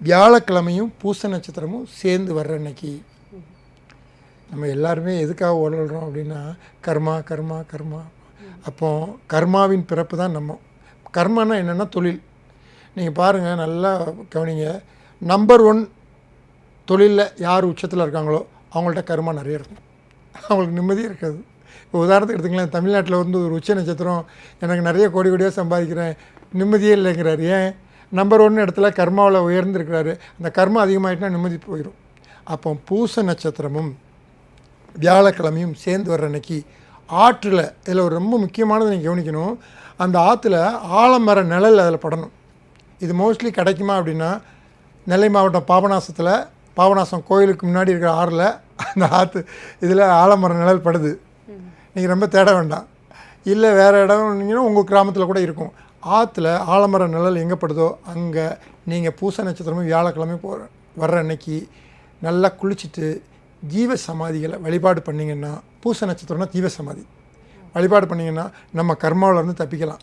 வியாழக்கிழமையும் பூச நட்சத்திரமும் சேர்ந்து வர்ற அன்னைக்கு நம்ம எல்லாருமே எதுக்காக ஓடுறோம் அப்படின்னா கர்மா கர்மா கர்மா. அப்போ கர்மாவின் பிறப்பு தான் நம்ம. கர்மானா என்னென்னா தொழில். நீங்கள் பாருங்கள் நல்லா கவனிங்க. நம்பர் ஒன் தொழிலில் யார் உச்சத்தில் இருக்காங்களோ அவங்கள்ட்ட கர்மா நிறைய இருக்கும். அவங்களுக்கு நிம்மதியே இருக்காது. இப்போ உதாரணத்துக்கு எடுத்துக்கலாம் தமிழ்நாட்டில் வந்து ஒரு உச்ச நட்சத்திரம் எனக்கு நிறைய கோடி கோடியாக சம்பாதிக்கிறேன். நிம்மதியே இல்லைங்கிறார். ஏன்? நம்பர் ஒன் இடத்துல கர்மாவில் உயர்ந்திருக்கிறாரு. அந்த கர்மா அதிகமாகிட்டுனா நிம்மதி போயிடும் அப்போ பூச நட்சத்திரமும் வியாழக்கிழமையும் சேர்ந்து வர்ற அன்னைக்கு ஆற்றில் இதில் ஒரு ரொம்ப முக்கியமானது நீங்கள் கவனிக்கணும். அந்த ஆற்றுல ஆலமர நிழல் அதில் படணும். இது மோஸ்ட்லி கிடைக்குமா அப்படின்னா நெல்லை மாவட்டம் பாபநாசத்தில் பாபநாசம் கோயிலுக்கு முன்னாடி இருக்கிற ஆறில் அந்த ஆற்று இதில் ஆலமர நிழல் படுது. நீங்கள் ரொம்ப தேட வேண்டாம். இல்லை வேறு இடம்னீங்கன்னா உங்கள் கிராமத்தில் கூட இருக்கும். ஆற்றுல ஆலமர நிழல் எங்கேப்படுதோ அங்கே நீங்கள் பூச நட்சத்திரமும் வியாழக்கிழமை போ வர்ற அன்னைக்கு நல்லா குளிச்சுட்டு ஜீவ சமாதிகளை வழிபாடு பண்ணிங்கன்னா பூச நட்சத்திரம்னா ஜீவ சமாதி. வழிபாடு பண்ணிங்கன்னா நம்ம கர்மாவிலேருந்து தப்பிக்கலாம்.